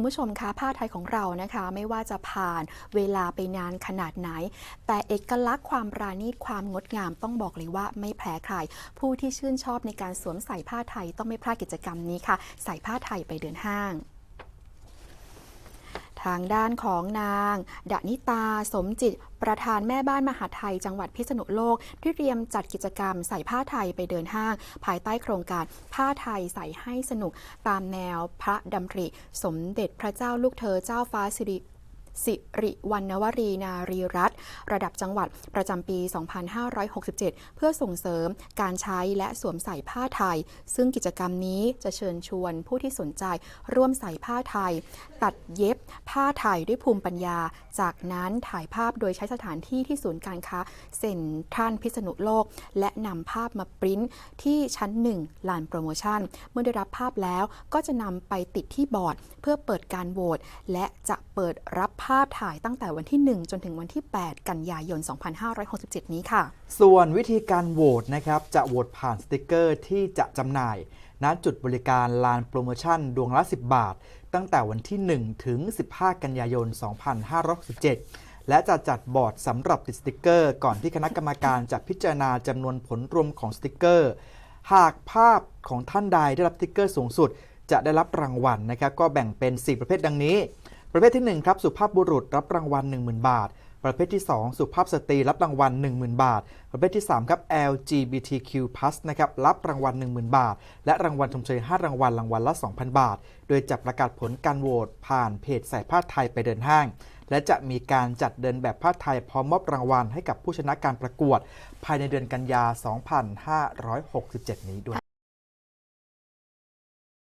คุณผู้ชมคะผ้าไทยของเรานะคะ ไม่ว่าจะผ่านเวลาไปนานขนาดไหน แต่เอกลักษณ์ความปราณีตความงดงามต้องบอกเลยว่าไม่แพ้ใคร ผู้ที่ชื่นชอบในการสวมใส่ผ้าไทยต้องไม่พลาดกิจกรรมนี้ค่ะ ใส่ผ้าไทยไปเดินห้าง ทางด้านของนางดนิตาสมจิต ประธานแม่บ้านมหาไทย จังหวัดพิษณุโลก ที่เตรียมจัดกิจกรรมใส่ผ้าไทยไปเดินห้าง ภายใต้โครงการผ้าไทยใส่ให้สนุกตามแนวพระดำริ สมเด็จพระเจ้าลูกเธอเจ้าฟ้าสิริ สิริวัณวรีนารีรัตระดับจังหวัดประจำปี 2567 เพื่อส่งเสริมการใช้และสวมใส่ผ้าไทย ซึ่งกิจกรรมนี้จะเชิญชวนผู้ที่สนใจร่วมใส่ผ้าไทย ตัดเย็บผ้าไทยด้วยภูมิปัญญา จากนั้นถ่ายภาพโดยใช้สถานที่ที่ศูนย์การค้าเซ็นทรัลพิษณุโลก และนำภาพมาปริ้นที่ชั้น 1 ลานโปรโมชั่น เมื่อได้รับภาพแล้วก็จะนำไปติดที่บอร์ด เพื่อเปิดการโหวตและจะเปิดรับภาพถ่ายตั้งแต่วันที่ 1 จนถึงวันที่ 8 กันยายน 2567 นี้ค่ะ ส่วนวิธีการโหวตนะครับ จะโหวตผ่านสติกเกอร์ที่จะจำหน่าย ณจุดบริการลานโปรโมชั่นดวงละ 10 บาท ตั้งแต่วันที่ 1 ถึง 15 กันยายน 2567 และจะจัดบอร์ดสำหรับติดสติกเกอร์ ก่อนที่คณะกรรมการจะพิจารณาจำนวนผลรวมของสติกเกอร์ หากภาพของท่านใดได้รับสติกเกอร์สูงสุด จะได้รับรางวัลนะครับก็แบ่งเป็น 4 ประเภทดังนี้ ประเภทที่ 1 ครับ สุภาพบุรุษรับรางวัล 10,000 บาท ประเภทที่ 2 สุภาพสตรีรับรางวัล 10,000 บาท ประเภทที่ 3 ครับ LGBTQ+ นะครับรับรางวัล 10,000 บาท และรางวัลชมเชย 5 รางวัลรางวัลละ 2,000 บาท โดยจะประกาศผลการโหวตผ่านเพจใส่ผ้าไทยไปเดินห้าง และจะมีการจัดเดินแบบผ้าไทยพร้อมมอบรางวัลให้กับผู้ชนะการประกวด ภายในเดือนกันยา 2567 นี้ด้วย